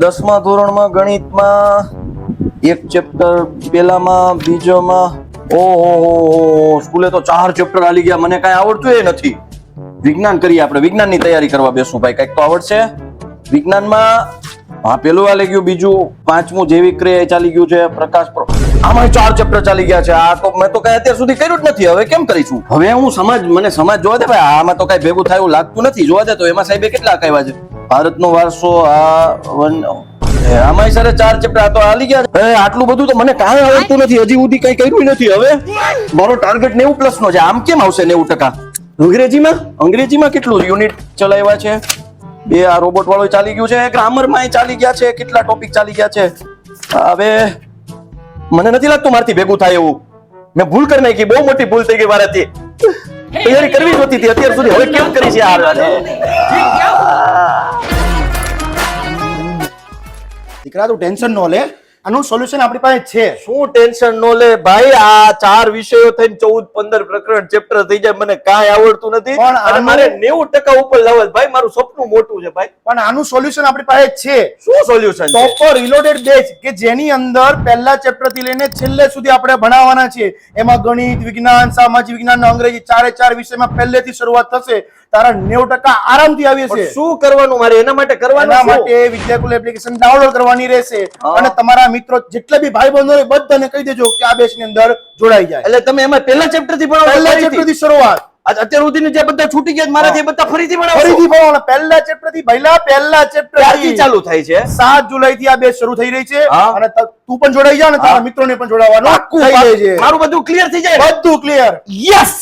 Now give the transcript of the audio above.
દસમા ધોરણમાં ગણિતમાં, એક ચેપ્ટર પેલામાં બીજોમાં. ઓહો સ્કૂલે તો ચાર ચેપ્ટર આલી ગયા. મને કાંઈ આવડતું એ નથી. વિજ્ઞાન કરીએ આપણે. વિજ્ઞાનની તૈયારી કરવા બેસું ભાઈ. કંઈક તો આવડશે. વિજ્ઞાનમાં, હા, પેલું આલી ગયું, બીજું પાંચમું જૈવિક ક્રિયા ચાલી ગયું છે. પ્રકાશ પ્ર- આમાં ચાર ચેપ્ટર ચાલી ગયા છે. આ તો મેં તો કઈ અત્યાર સુધી કર્યું જ નથી. હવે કેમ કરીશું? હવે હું સમાજ મને સમાજ જોવા દે ભાઈ. આમાં તો કઈ ભેગું થાય એવું લાગતું નથી. જોવા દે તો એમાં સાહેબે કેટલા કહેવા છે? ભારતનો વારસો આ વન એ સરે ચાર ચેપ્ટર આ તો આલી ગયા છે. આટલું બધું તો મને કાંઈ આવડતું નથી હજી સુધી કઈ કર્યું નથી હવે મારો ટાર્ગેટ નેવું પ્લસ નો છે આમ કેમ આવશે નેવું ટકા અંગ્રેજીમાં અંગ્રેજીમાં કેટલું યુનિટ ચલાવ્યા છે બે આ રોબોટ વાળો ચાલી ગયું છે ગ્રામરમાં ચાલી ગયા છે કેટલા ટોપિક ચાલી ગયા છે હવે મને નથી લાગતું મારથી ભેગું થાય એવું મેં ભૂલ કરી નાખી બહુ મોટી ભૂલ થઈ ગઈ મારાથી તૈયારી કરવી જ હતી અત્યાર સુધી હવે કેમ કરી છે યાર દીકરા તું ટેન્શન ન લે. આનું સોલ્યુશન આપણી પાસે છે. શું ટેન્શન નો લે ભાઈ? આ ચાર વિષયો થઈને ચૌદ પંદર પ્રકરણ ચેપ્ટર થઈ જાય મને કાંઈ આવડતું નથી. અને મારે નેવું ટકા ઉપર લાવવા ભાઈ મારું સપનું મોટું છે ભાઈ. પણ આનું સોલ્યુશન આપણી પાસે છે. શું સોલ્યુશન ટોપર રિલોટેડ બેચ કે જેની અંદર પહેલા ચેપ્ટરથી લઈને છેલ્લે સુધી આપણે ભણાવવાના છે એમાં ગણિત વિજ્ઞાન સામાજિક વિજ્ઞાન અંગ્રેજી ચારે ચાર વિષયમાં પહેલેથી શરૂઆત થશે. તારા નેવું ટકા આરામથી આવી છે શું કરવાનું મારે? એના માટે કરવાના માટે વિદ્યાકુલ એપ્લિકેશન ડાઉનલોડ કરવાની રહેશે. અને તમારા મિત્રો જેટલા બી ભાઈ બંધો બધાને કહી દેજો કે આ બેચની અંદર જોડાઈ જાય. એટલે તમે એમાં પહેલા ચેપ્ટરથી ભણાવો પહેલા ચેપ્ટરથી શરૂઆત. અત્યાર સુધી જે બધા છૂટી ગયા મારા જે બધા ફરીથી ભણાવો ફરીથી ભણવાના. પહેલા ચેપ્ટરથી ભઈલા પહેલા ચેપ્ટરથી ચાલુ થાય છે? સાત જુલાઈ થી આ બેચ શરૂ થઈ રહી છે. અને તું પણ જોડાઈ જા ને તારા મિત્રોને પણ જોડાવાનું પાક્કું, થઈ જાય છે. મારું બધું ક્લિયર થઈ જાય? બધું ક્લિયર યસ